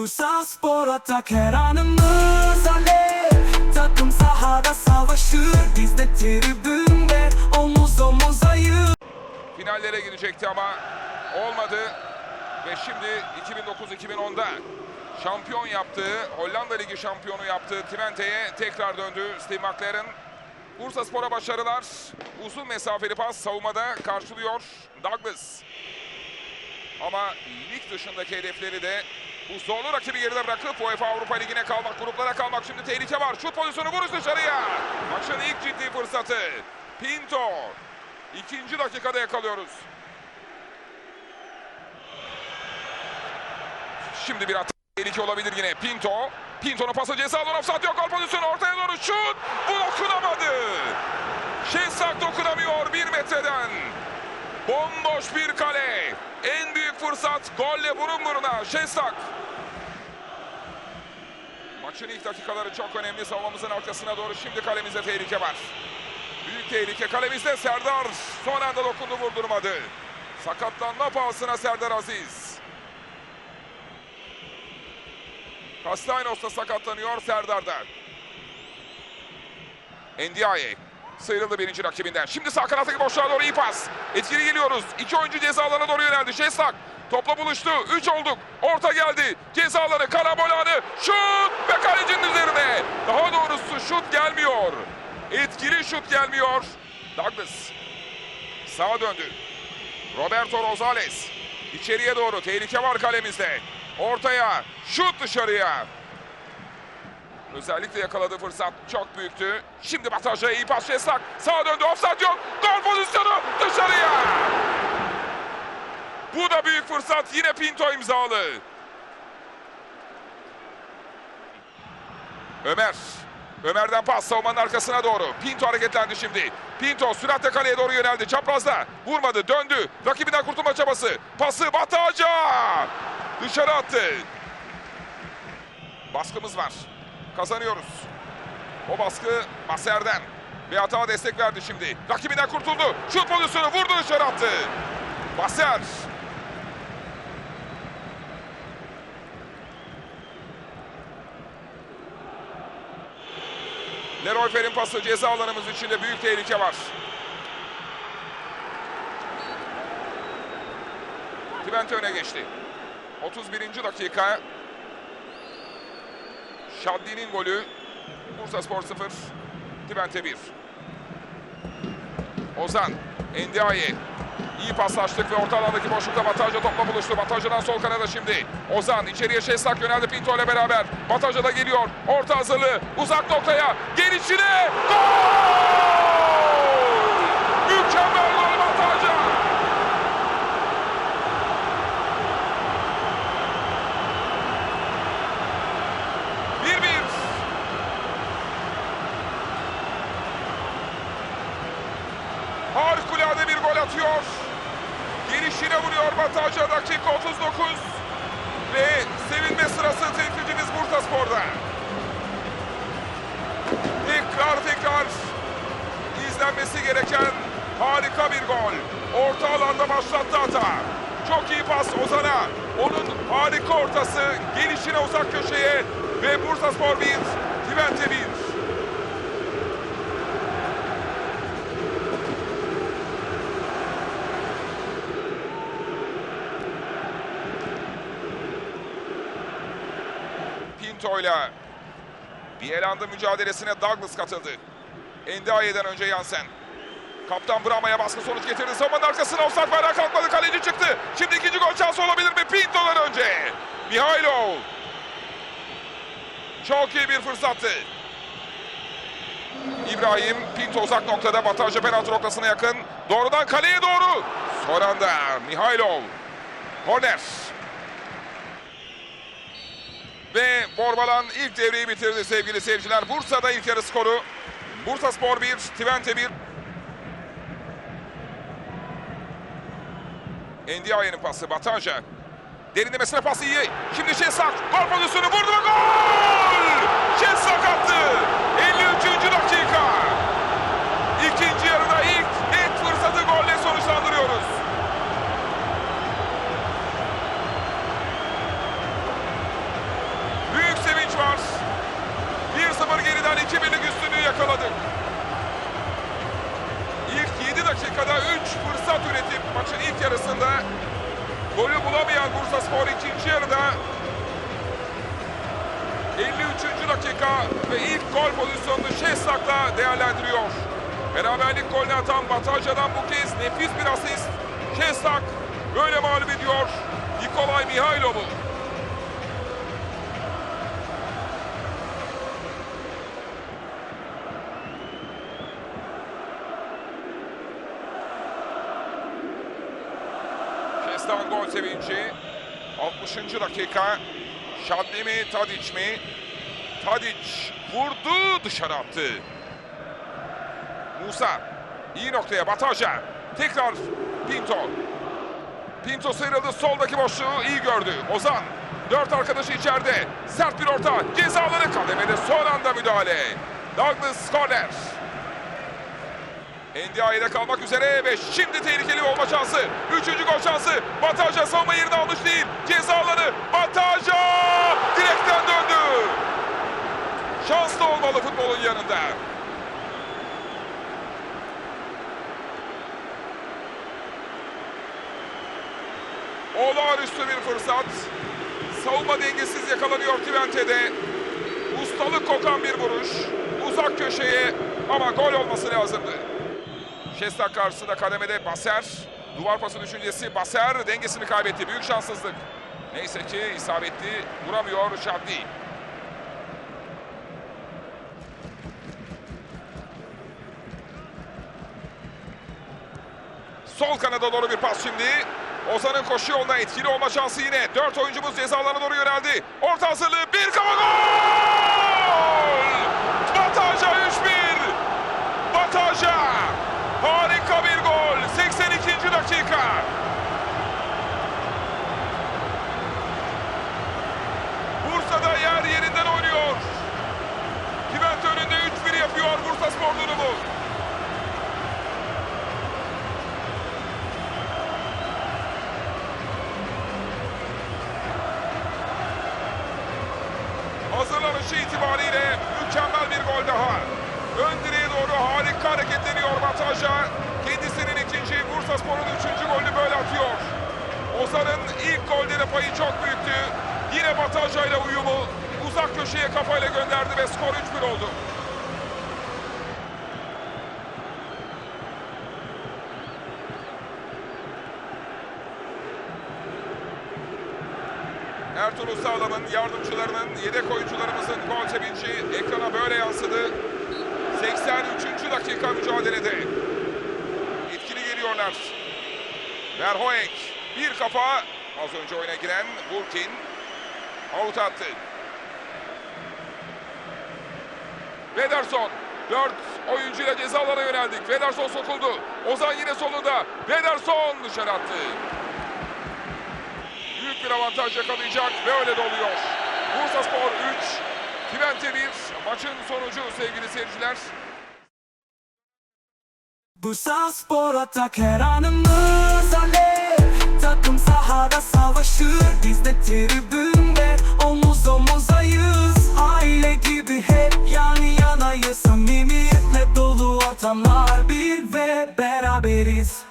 Bursa Spor Atak her anımız alev Takım sahada savaşır Biz de tribünde omuz omuzayız finallere gidecekti ama olmadı. Ve şimdi 2009-2010'da şampiyon yaptığı, Hollanda Ligi şampiyonu yaptığı Twente'ye tekrar döndü Steve McLaren. Bursa Spor'a başarılar. Uzun mesafeli pas savunmada karşılıyor Douglas. Ama lig dışındaki hedefleri de bu zorlu rakibi geride bırakıp UEFA Avrupa Ligi'ne kalmak, gruplara kalmak şimdi tehlike var. Şut pozisyonu vuruş dışarıya. Maçın ilk ciddi fırsatı. Pinto. İkinci dakikada yakalıyoruz. Şimdi bir hata tehlike olabilir yine. Pinto. Pinto'nun pası ceza alanı offside yok. Gol pozisyonu ortaya doğru şut. Bu dokunamadı. Şensak dokunamıyor bir metreden. Bomboş bir kale. En büyük fırsat golle burun buruna. Şensak. Maçın ilk dakikaları çok önemli. Savunmamızın arkasına doğru şimdi kalemizde tehlike var. Büyük tehlike kalemizde Serdar son anda dokundu vurdurmadı. Sakatlanma pahasına Serdar Aziz. Kastainos da sakatlanıyor Serdar'da. Ndiaye sıyrıldı birinci rakibinden. Şimdi sağ kanattaki boşluğa doğru iyi pas. Etkili geliyoruz. İki oyuncu ceza doğru yöneldi. Şeslak topla buluştu. Üç olduk. Orta geldi. Ceza alanı, karambol anı. Şut ve kalecinin üzerine. Daha doğrusu şut gelmiyor. Etkili şut gelmiyor. Douglas sağa döndü. Roberto Rosales içeriye doğru tehlike var kalemizde. Ortaya şut dışarıya. Özellikle yakaladığı fırsat çok büyüktü. Şimdi Bataj'a iyi pas Şeslak. Sağa döndü offside yok. Gol pozisyonu dışarıya. Bu da büyük fırsat. Yine Pinto imzalı. Ömer. Ömer'den pas savunmanın arkasına doğru. Pinto hareketlendi şimdi. Pinto süratle kaleye doğru yöneldi. Çaprazda. Vurmadı. Döndü. Rakibinden kurtulma çabası. Pası Bataja. Dışarı attı. Baskımız var. Kazanıyoruz. O baskı Maser'den. Bir hata destek verdi şimdi. Rakibinden kurtuldu. Şut pozisyonu vurdu dışarı attı. Maser. Leroy Fer'in pası ceza alanımız içinde büyük tehlike var. Twente öne geçti. 31. dakika. Şaddi'nin golü. Bursa Spor 0. Twente 1. Ozan. Endiaye. İyi paslaştık ve orta alandaki boşlukta Bataj'a topla buluştu. Bataja'dan sol kanada şimdi. Ozan içeriye Şeslak yöneldi Pinto ile beraber. Bataj'a da geliyor. Orta hazırlığı. Uzak noktaya. Gelişine. Gol! Mükemmel gol Bataj'a. Bir bir. Harikulade bir gol atıyor. Gelişine vuruyor Bataja dakika 39. Ve sevinme sırası temsilcimiz Bursa Spor'da. Tekrar tekrar izlenmesi gereken harika bir gol. Orta alanda başlattı hata. Çok iyi pas Ozan'a. Onun harika ortası gelişine uzak köşeye ve Bursa Spor 1, Twente 1. Pinto'yla Bielan'da mücadelesine Douglas katıldı. Endiaye'den önce Yansen. Kaptan Brama'ya baskı sonuç getirdi. Savunmanın arkasına offside bayrağı kalkmadı. Kaleci çıktı. Şimdi ikinci gol şansı olabilir mi? Pinto'dan önce. Mihailov. Çok iyi bir fırsattı. İbrahim Pinto uzak noktada. Bataj'a penaltı noktasına yakın. Doğrudan kaleye doğru. Son anda Mihailov. Korner. Ve Borbalan ilk devreyi bitirdi sevgili seyirciler. Bursa'da ilk yarı skoru. Bursa Spor 1, Twente 1. Endiaye'nin pası Bataja. Derinlemesine pası iyi. Şimdi Şesak. Gol pozisyonu vurdu ve gol! Şesak attı. Bulamayan Bursa Spor ikinci yarıda 53. dakika ve ilk gol pozisyonunu Şestak'la değerlendiriyor. Beraberlik golünü atan Bataja'dan bu kez nefis bir asist. Şestak böyle mağlup ediyor Nikolay Mihailov'u. Şestak'ın gol sevinci. 60. dakika. Şadli mi, Tadic mi? Tadic vurdu, dışarı attı. Musa iyi noktaya Bataja. Tekrar Pinto. Pinto sıyrıldı soldaki boşluğu iyi gördü. Ozan dört arkadaşı içeride. Sert bir orta. Cezaları kademede son anda müdahale. Douglas Corner. NDI'de kalmak üzere ve şimdi tehlikeli olma şansı. Üçüncü gol şansı. Bataja savunma yerini almış değil. Cezaları Bataja direkten döndü. Şanslı olmalı futbolun yanında. Olağanüstü bir fırsat. Savunma dengesiz yakalanıyor Twente'de. Ustalık kokan bir vuruş. Uzak köşeye ama gol olması lazımdı. Şestak karşısında kademede Baser. Duvar pası düşüncesi Baser dengesini kaybetti. Büyük şanssızlık. Neyse ki isabetli vuramıyor Şadli. Sol kanada doğru bir pas şimdi. Ozan'ın koşu yoluna etkili olma şansı yine. Dört oyuncumuz cezalarına doğru yöneldi. Orta hazırlığı bir kafa gol! Bataja 3-1. Bataja. Harika bir gol. 82. dakika. Bursa'da yer yerinden oynuyor. Kivent önünde 3-1 yapıyor Bursa Spor durumu. Hazırlanışı itibariyle mükemmel bir gol daha. Ön direğe doğru harika hareketleniyor Bataja. Kendisinin ikinci, Bursa Spor'un üçüncü golünü böyle atıyor. Ozan'ın ilk golde de payı çok büyüktü. Yine Bataja ile uyumu uzak köşeye kafayla gönderdi ve skor 3-1 oldu. Ertuğrul Sağlam'ın yardımcılarının, yedek oyuncularımızın gol sevinci ekrana böyle yansıdı. 83. dakika mücadelede. Etkili geliyorlar. Verhoek bir kafa. Az önce oyuna giren Burkin. Out attı. Vederson. Dört oyuncuyla cezalara yöneldik. Vederson sokuldu. Ozan yine solunda. Vederson dışarı attı büyük bir avantaj yakalayacak ve öyle de oluyor. Bursa Spor 3, Twente 1 maçın sonucu sevgili seyirciler. Bursa Spor atak her anımız alev Takım sahada savaşır Biz de tribünde omuz omuzayız. Aile gibi hep yan yanayız Samimiyetle dolu atanlar bir ve beraberiz.